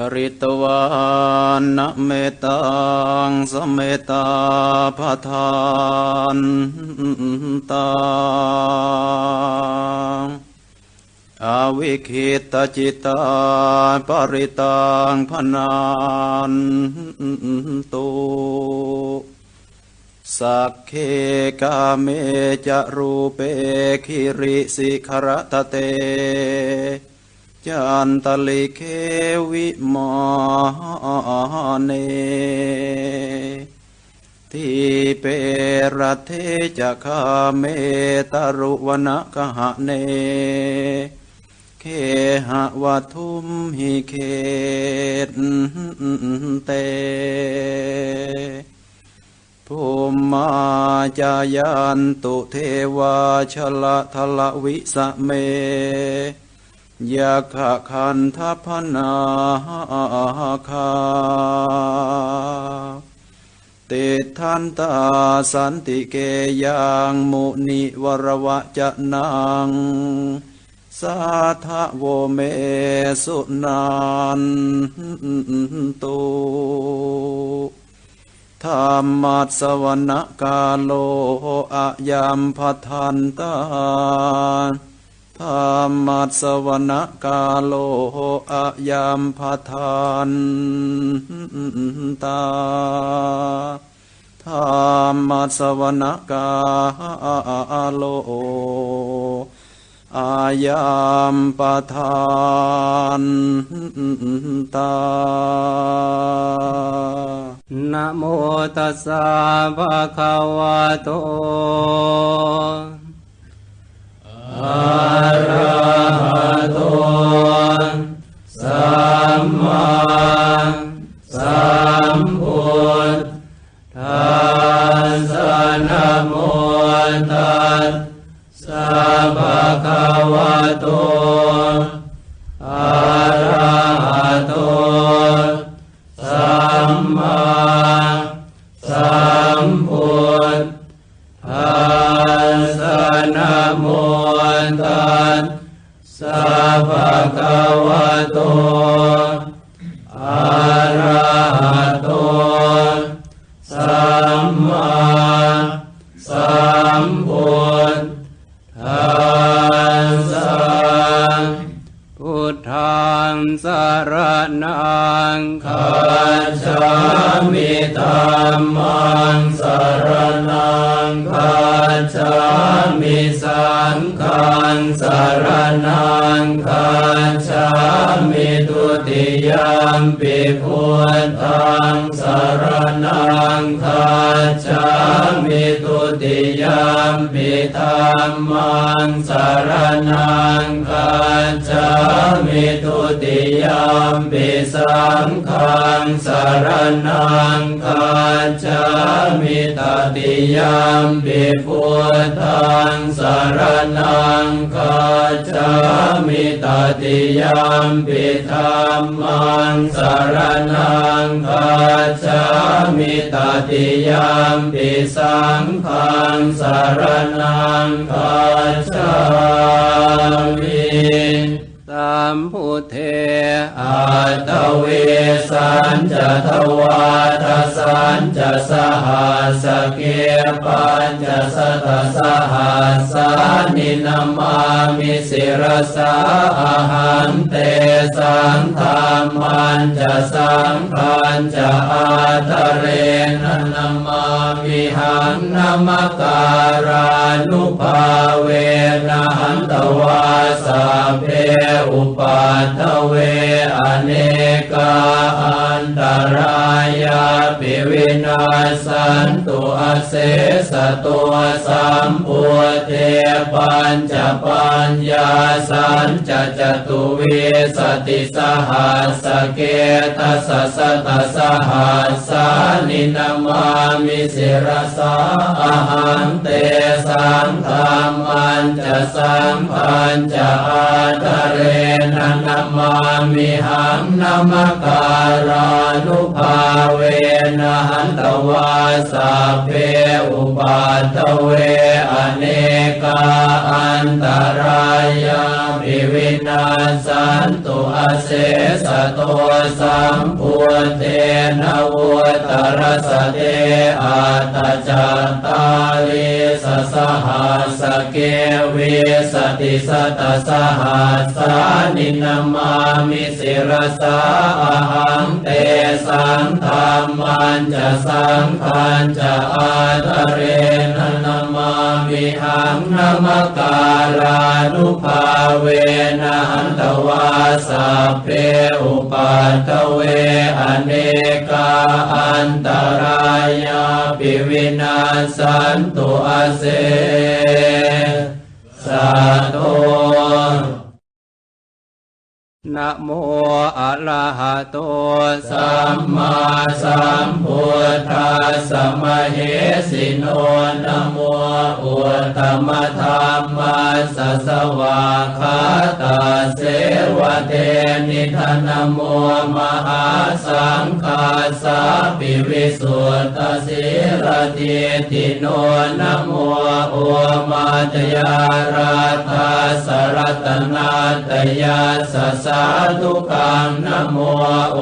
ปริตวานนะเมตังสเมตาพทานตังอาวิคิตจิตาปริตังพนันตุสักเคกาเมจะรูเปคิริสิขรตเต จันตลิเควิมาเนทีเปรเทจะคาเมตรุวนะกหะเน เคหะวัทุมหิเคตเตภูมมาจายันตุเทวาชละทละวิสเม ยะขะคันทัพนาคาติทันตาสันติเกยังมุนิวรวะจะนัง สาทะโวเมสุนันตุธรรมัสวรกาโลอะยามพัทันตา ธรรมัสวรกาโลอะยามพาทานตาธรรมัสวรกาโลอายามปาทานตา นะโมตัสสะภะคะวะโต ภะคะวะโต สัพพะคะวะโต ตติยามปิพุทธังสารนังคัจามิตติยามปิธรรมังสารนังคัจามิตติยามปิสังฆังสารนังคัจามิ สัมพุทเทอัตเวสันจะทวาทสันจะสหัสเกปัญจะสตสหัสานินามามิสิรสาอาหันเตสังธรรมันจะสังขันจะอาทะเรนนามามิหังนามการานุภาเวนะหันตวาสัพเพ อุปัฏฐเวอเนกาอันตรา สันตุอเสสตัวสัมพุเทปัญจปัญญาสันจะจตุเวสติสหัสเกตัสสตสหัสานินามามิสิรสาอาหันเตสังธรรมันจะสังพันจะอาทะเรนนามามิหังนามการานุภาเวนะหันตวาสัพเพอุปัตเวอเนกาอันตรายามิวินาสันตุอาเสสะโตสัมพุเทนวุตรสเตอาตจัตตาลิ สสหัสเกวสติสตสหัสานินามามิสิรสาอหังเตสังธรรมันจะสังขันจะอาตเรนนามามิหังนามการานุภาเวนะหันตวาสัพเพอุปัตตเวอเนกาอันตรายาปิวินาสันตุอาเสสะโต นะโมอะระหะโตสัมมาสัมพุทธัสสะมะเหสิโนนะโมอุตตมะธรรมัสสะสวาคาตาเสวะเทนิทานนะโมมหาสังฆาสาปิวิสุทธสิรติติโนนะโมโอมาตยาราธาสรัตนาตยาสสาธุกังนโมโอ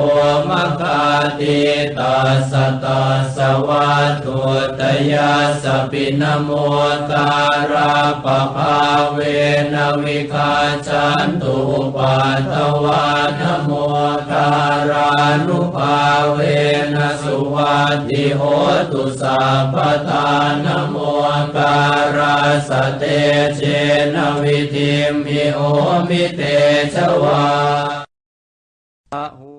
มะคาติตัสสะตัสสะวะตุตยาสปินโมการาปภาเวนวิคาจันตุปัตวานโมการานุภาเวนสุวัติโหตุสัพพทานโมการาสเตเจนวิธิมิโอมิเตชวาဟူ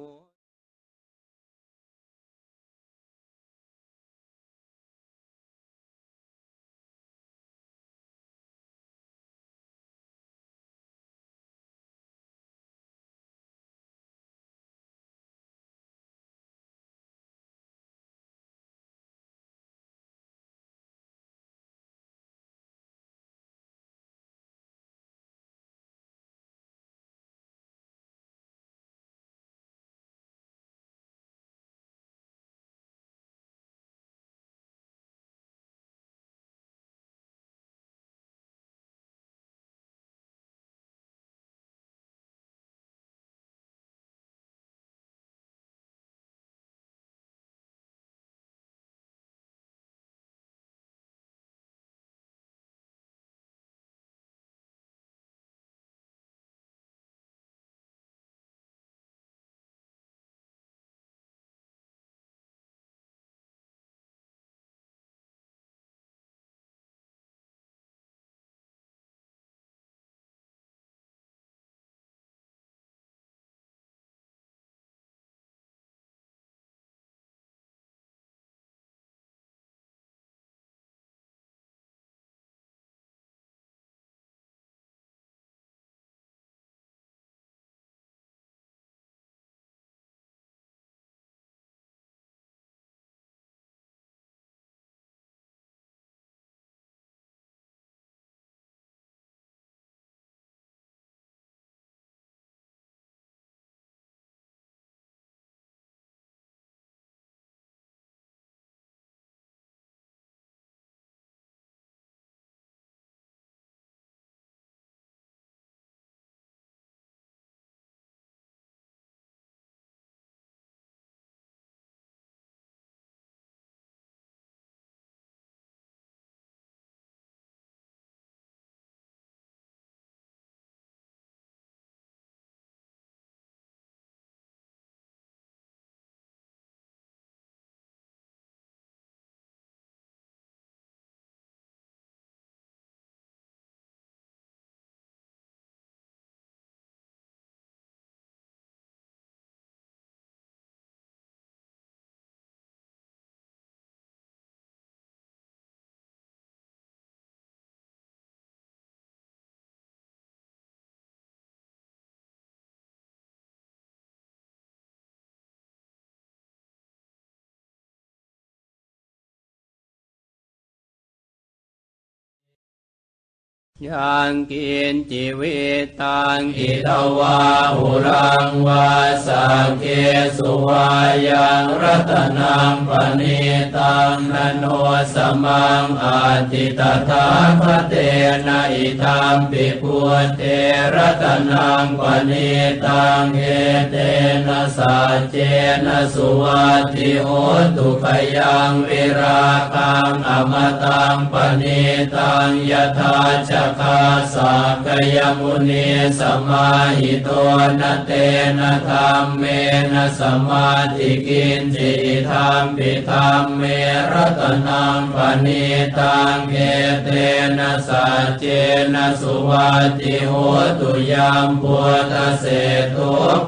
ยังกินจิวิตังอิทวาหุรังวาสังเกสุวายังรัตนังปณิตังนโนสมังอาติตถาคเตนะอิทัมปิพุทเทรัตนังปณิตังเอเตนะสัจเจนะสุวัติโหตุขยังวิราคังอมตังปณิตังยถาจคาสักยมุนีสมาหิโตนะเตนะธรรมเมนะสมาธิกินจิธรรมปิธรรมเมรตนังปณิตังเอเตนะสัจเจนะสุวัติโหตุยามพุทธเศโต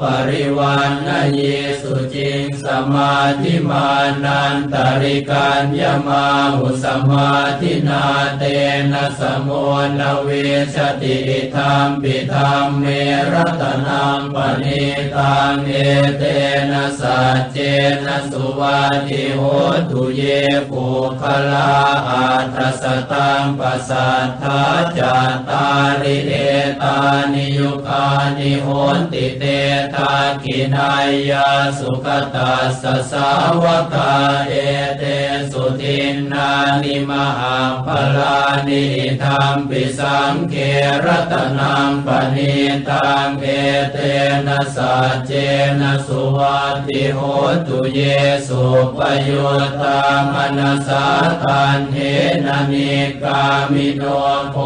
ปริวันนยีสุจิงสมาธิมานันตริกัญญมาหุสมาธินาเตนะสมุนเวชติธรรมปิธรรมเมรัตนังปณิตังเอเตนะสัจเจนะสุวัติโหตุเยปุคลาอัตสตังปัสสัทธาจัตตาริเอตานิยุคานิโหติเตทากินายาสุขตัสสาวกาเอเตสุ ทินนานิมหาภลานิธรรมปิสังเกรัตนังปณิตังเอเตนะสัจเจนะสุวัติโหตุเยสุปโยตามนัสสาตันเทนะนิกามิโนโค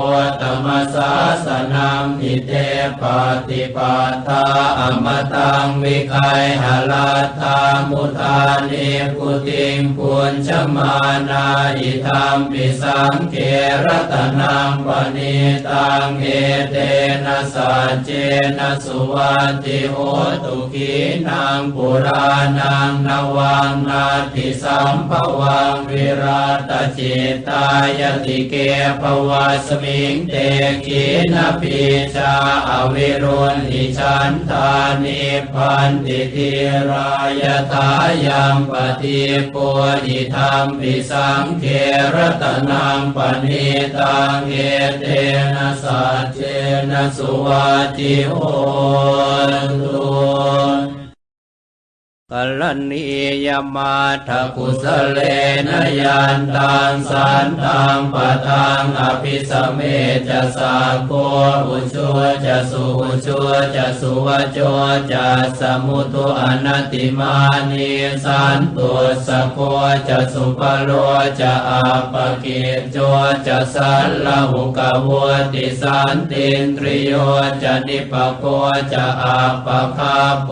ตมสสาสนัมหิเตปฏิปัตตาอมตังวิคัยหลาธามุทานิกุติงปุญชมานาอิธรรมปิสังเกรตนังปณิตังเอเตนะสัจเจนะสุวัติโหตุขีนังปุรานังนวังนาติสัมภวังวิราตจิตายติเกภวาสมิงเตกีนปิชาอวิรุณหิชันทานิพันติทิรายทายังปฏิปุหิธรรมปิสังเครตนังปณิตังเอเตนะสัจเจนะสุวัติโหตุ กัลนียมาทกุสเลนยันตังสันตังปะทังอภิสเมจะสาโกอุชัวจะสุอุชัวจะสุวโจจะสมุตุอนัตติมานีสันตุสโกจะสุปโลจะอาปกิจโจจะสัลลหุกวติสันตินตริโยจะนิปโกจะอาปคาโป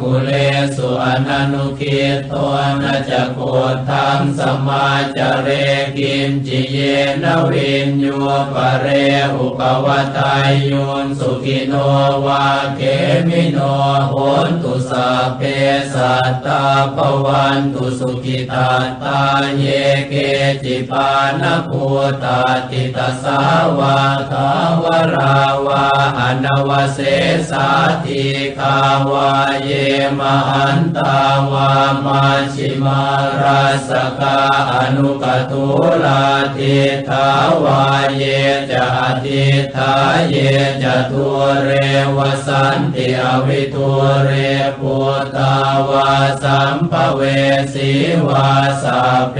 กุเลสุอนันุคิตตัวนาจะโกทังสมาจเรกินจิเยนวินโยปะเรอุปวัตายโยนสุขิโนวาเกมิโนโหนตุสาเพสัตตาปวันตุสุขิตาตาเยเกจิปานภูตาติตสาวาคาวราวาอนวเสสาติคาวาเยมหันตาวามาชิมาราสกาอนุกตุลาทิทาวาเยจะทิทาเยจะทุเรวสันติอวิทุเรปุตาวาสัมภเวสีวาสาเพ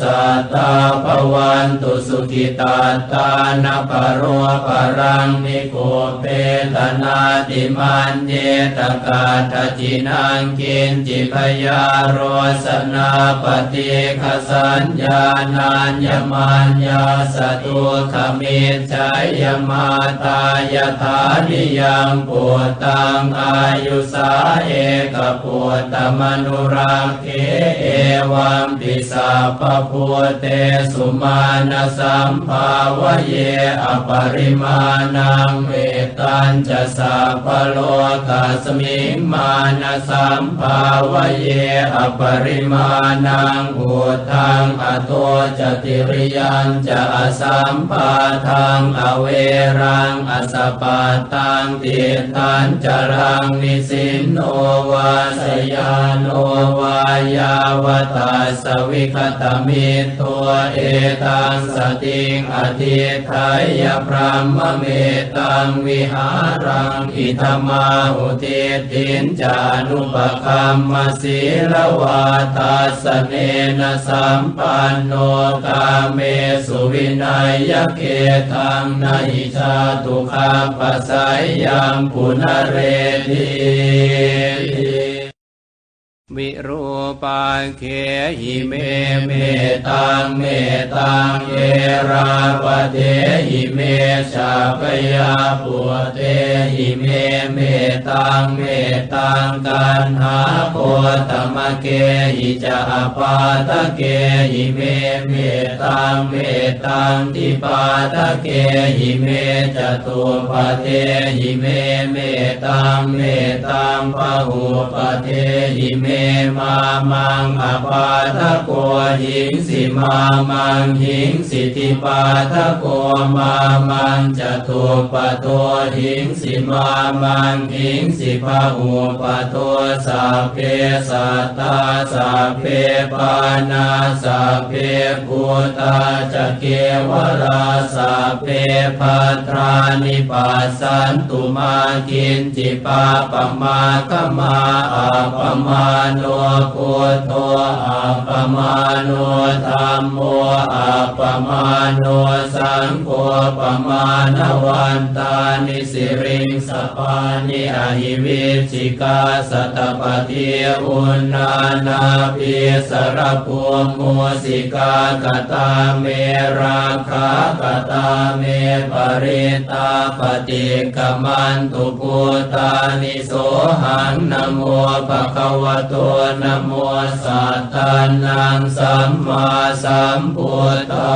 สัตตาภวันตุสุขิตาตานาปโรปรังนิโกเปตนาติมันเยตกาทจินังกินจิพยาโรสนาปฏิขสัญญานัญญมัญญาสตุขมิจฉยมาตายถานิยังปุตตังอายุสาเอกปุตตมนุรักเขเอวัมปิสาปพุเตสุมาณสัมภาวเยอปริมาณังเวตัญจะสัพพโลกัสมิงมาณสัมภาวเยอปริมาณังอุทังอโตจติริยันจะอสัมปาทังอเวรังอสปาตังติทันจรังนิสินโนวาสยานโนวายาวตาสวิคตมิตัวเอตังสติงอธิไทยพรหมเมตังวิหารังอิธมาอุทิตินจานุปคัมมสีลวาตาสเนนะสัมปันโนกาเมสุวินัยยเกตังนาหิชาตุคาปัสสยยังปุณเรติ วิรูปังเคหิเมเมตังเมตังเยราปเทหิเมชาปยาปุเตหิเมเมตังเมตังกันหาโคตมะเกหิจาปาตะเกหิเมเมตังเมตังทิปาตะเกหิเมจตุปเทหิเมเมตังเมตังปะหุปเทหิเมมามังอปาทะโกหิงสิมามังหิงสิทิปาทะโกมามังจตุปะโตหิงสิมามังหิงสิพะหุปะโตสัพเพสัตตาสัพเพปานาสัพเพภูตาจะเกวราสัพเพพัทรานิปัสสันตุมากินจิปาปมาคมาอาปมาโนพุทโธอาปมาโนธรรมโมอาปมาโนสังโฆปมาณวันตานิสิริงสปานิอหิวิชิกาสตปฏิอุณานาพิสรภูมุสิกากตาเมราคากตาเมปริตาปฏิกมันตุปุตานิโสหังนโมปะคะวะโตนโมสัตตานังสัมมาสัมพุทธา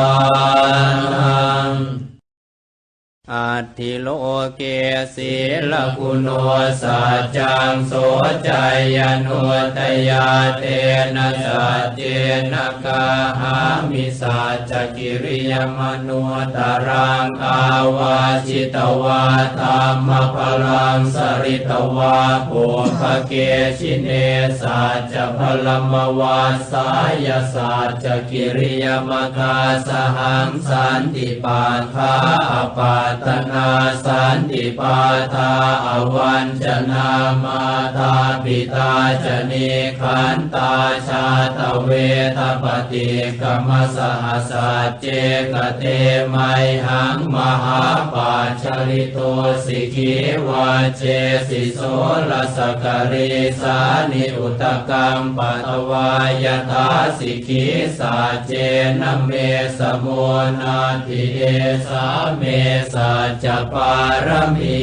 นัง อัติโลเกศีลคุณโนสัจจังโสจยโนุตยาเตนะสัจเจนะกาหามิสัจกิริยมนุตารังอาวาจิตวาธรรมพลังสริตวาปุภเกชิเนสัจพลมวาสายสัจกิริยมคาสหังสันติปาคาอปาตนาสันติปาทาอวันจนามาตาปิตาจเนขันตาชาตเวทปฏิกรรมสหสัจเจกเตไมหังมหาปัจฉริโตสิกิวาเจสิโสลสกริสานิอุตกรรมปัตวายทาสิกิสาเจนเมสมุนาทิเอสาเมสัจจปารมี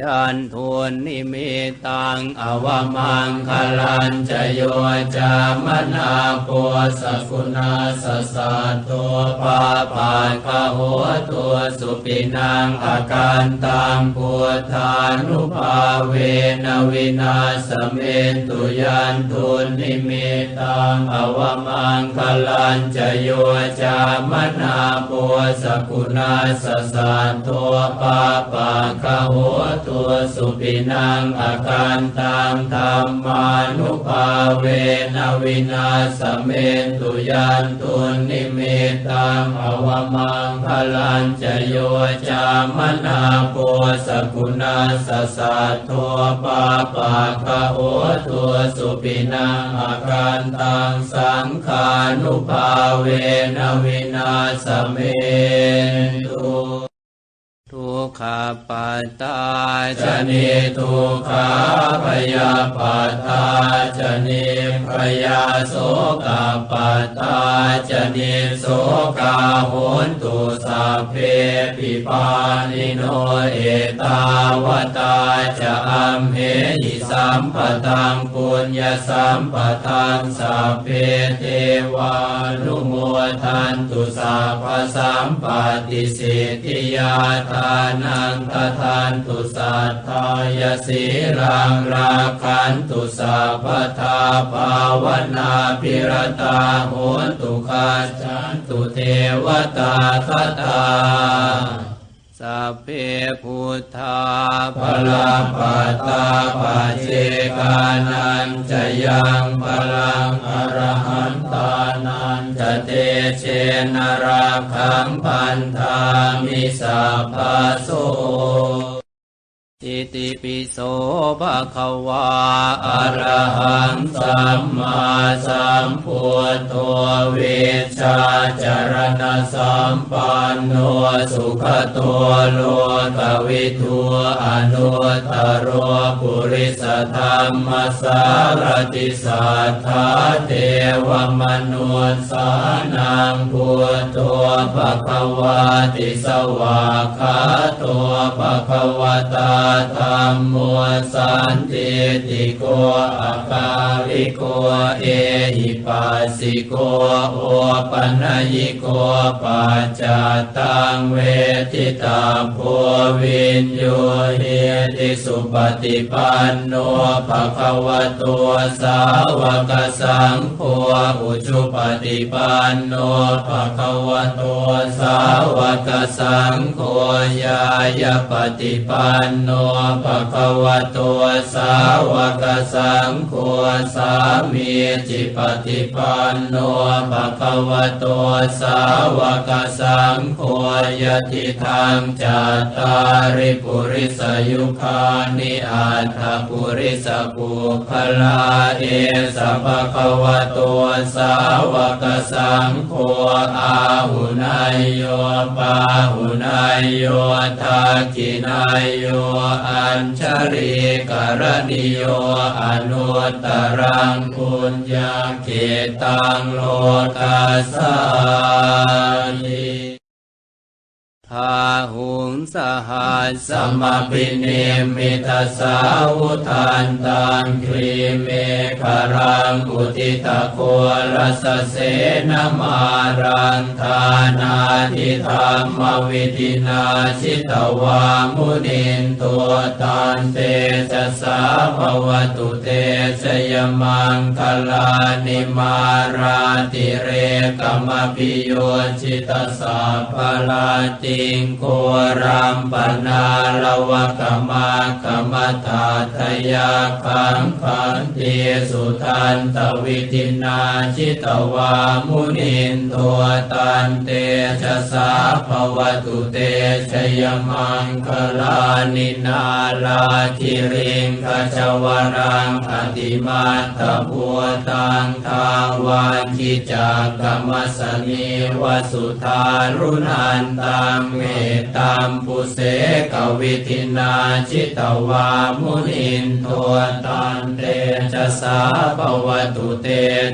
ยันทุนนิมิตังอวมังคลันจะโยจามนาโพสกุณาสสัตตัวปาปาคาโหตัวสุปินังอาการตังพุทานุภาเวนวินาสเมนตุยันทุนนิมิตังอวมังคลันจะโยจามนาโพสกุณาสสัตตัวปาปาคาโหตัวสุปินังอาการตังธรรมานุภาเวนวินาสเมนตุยันตุนิมิตังอวมังพลันจโยจามนาโปสกุณาสสัตตัวปาปาคาโอตัวสุปินังอาการตังสังขานุภาเวนวินาสเมนตุ ทุกขปัตตาชนิทุกขา พยาปัตตาจนิพยาโสกปัตตาจนิโสกาโหนตุสัพเพปิปานิโนเอตาวตาจะอัมเหหิสัมปทังปุญญสัมปทังสัพเพเทวานุโมทันตุสัพพสัมปติสิทธิยาทานังททานตุสัสัทธายสีรังราคันตุสัพทาภาวนาพิรตาโหตุคาจันตุเทวตาคตาสัพเพพุทธาพลาปัตตาปัจเจกานันจะยังพลังอรหันตานันจะเตเชนราคังพันธามิสัพพโส อิติปิโสภะคะวาอรหังสัมมาสัมพุทโธเวชาจารณะสัมปันโนสุขตัวโลกวิทูอนุตตรโรปุริสธรรมสารติสัทธาเทวมนุษสานังพุทโธภะคะวาติสวากขาตัวภะคะวตาธรรมโมสันติติโกอาการิโกเอหิปัสสิโกโอปัญญิโกปัจจตังเวทิตาโพวินโยเฮติสุปฏิปันโนภะคะวะโตสาวกสังโฆอุจุปฏิปันโนภะคะวะโตสาวกสังโฆยายาปฏิปันโนภะคะวะโตสาวกสังโฆสามีจิปฏิปันโนภะคะวะโตสาวกสังโฆยะติทางจัตตาริปุริสยุคานิอัตถปุริสปุคลาเอสะภะคะวะโตสาวกสังโฆอาหุนายโยปาหุนายโยทักขินายโยอัญชริกรณิโยอนุตตรังคุญญาเกตังโลกัสสานิาหุงสหัสสสัมปิเนมิทัสสาวุทันตังครีเมฆรังอุติตะโครัสเสนมารังทานาทิธรรมวิธินาชิตวามุนินตัวตันเตจะสาภวตุเตชยมังคลานิมาราติเรกมปิโยชิตสาภลาติงโครัมปนาลวะกมากมตาทยาคังคันเตสุทันตวิทินาชิตวามุนินตัวตันเตชะสาภวตุเตชยมังคลานินาลาคิริงขจวรังอติมาตพัวตังทางวันกิจากกรรมสนีวสุธารุนันตังเมตตามปุเสกวิทินาชิตวามุนินตัวตันเตชะสาภวตุเต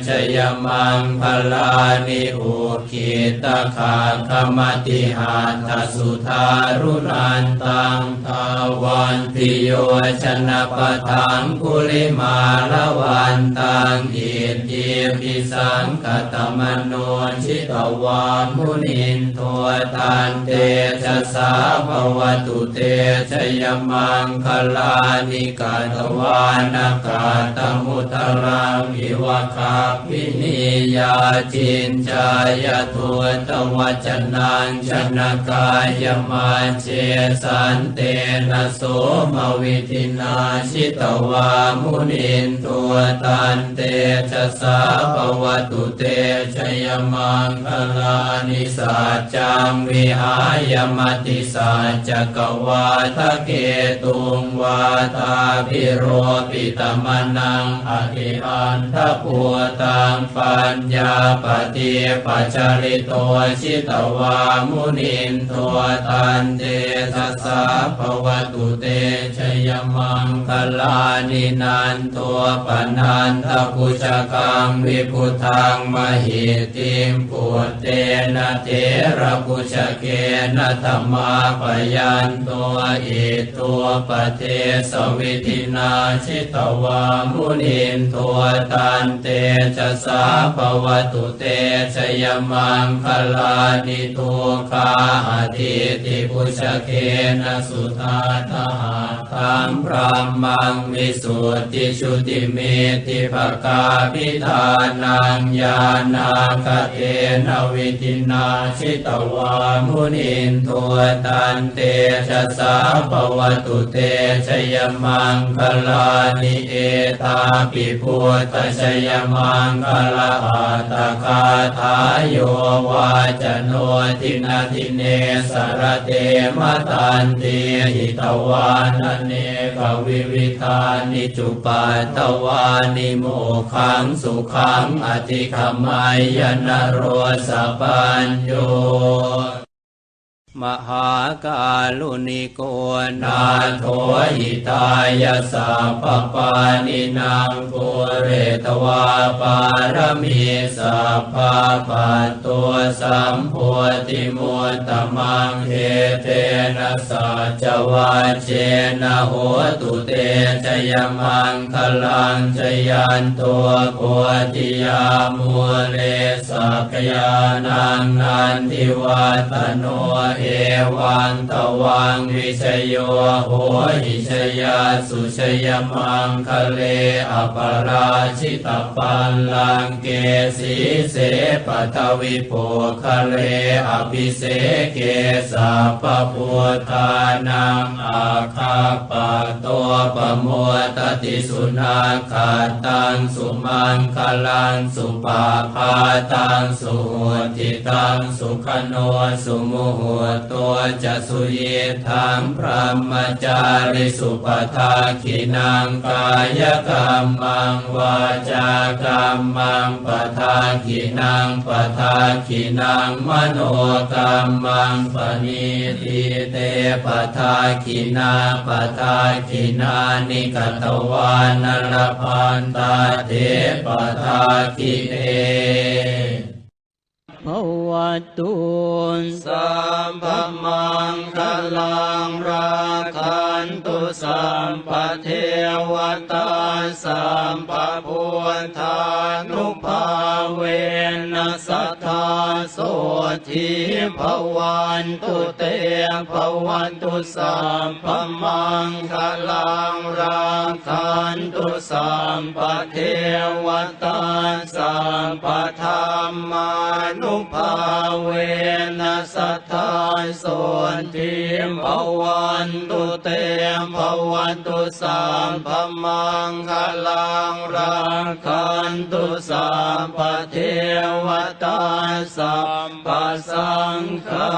ชยมังพลานิอุคิตคาคมติหาทสุธารุนันตังทาวันติโยชนะปทังกุลิมาละวันตังอิทิปิสังกตมโนชิตวามุนินตัวตันเตชะสาภวตุเตชยมังคลานิกาตวานากาตมุตรังอิวะคาปินิยาจินจายตุตวัจนังชนะกายมาเจสันเตนะโสมวิทินาชิตวามุนินตัวตันเตชะสาภวตุเตชยมังคลานิสัจจังวิหายมติสัจจกวาทะเกตุงวาตาพิโรปิตมนังอธิอันทพัวตังปัญญาปฏิปัจจริโตชิตวามุนินตัวตันเตสสสะภวตุเตชยมังคลานินันตัวปนันทปุจกังวิพุทังมหิติมปุตเตนะเทระปุจเกนะธรรมาปยันตัวอิตัวปเทสวิธินาชิตวามุนินตัวตันเตจะสาภวตุเตชยมังคลานิทุคาอธิติปุชเคนะสุธาทหาธังพรามังวิสุทธิชุติเมติภกาพิธานังญาณาคเทนวิธินาชิตวามุนินตัวตันเตชะสาภวตุเตชยมังคลานิเอตาปิพุทธชยมังคลาอัตคาทายโยวาจโนทินาทิเนสรเตมตันเตหิตวานเนกวิวิธานิจุปัตตวานิโมขังสุขังอธิขมายนโรสปัญโย มหากาลุนิโกนาโทหิตายาสัพปานินางปุเรตวาปารมีสัพพะปัตตัวสัมโพธิมุตตมังเฮเตนะสัจวัจเจนะโหตุเตจยมังคลังจยันตัวโพธิยามุเลสักยานังนันทิวัตโนเเอวังตวังวิชโยโหหิชยาสุชยมังคะเลอปราชิตปัลลังเกสีเสปทวิโภคะเลอภิเสเกสัพพุทานังอาคาปะตัวปโมตติสุนาคาตังสุมังคลังสุปาพาตังสุหุติตังสุขโนสุมุหุตัวจะสุเยทังพระมจาริสุปทาขินังกายกรรมังวาจากรรมังปทาขินังปทาขินังมโนกรรมังปณิทิเตปทาขินาปทาขินานิกตวานรพันตาเทปทาขิเอ ภวตุนสัมภมังคลังราคันตุสัมปเทวตาสัมปพุทธานุภาเวนัสทธาโสทิภวันตุเตภวันตุสัมภมังคลังราคันตุสัมปเทวตาสัมปธรรมานุภาเวนัสทาโสทิภวันตุเตมภวันตุสามพมังคลังรังคันตุสามปเทวตาสัมปสังฆา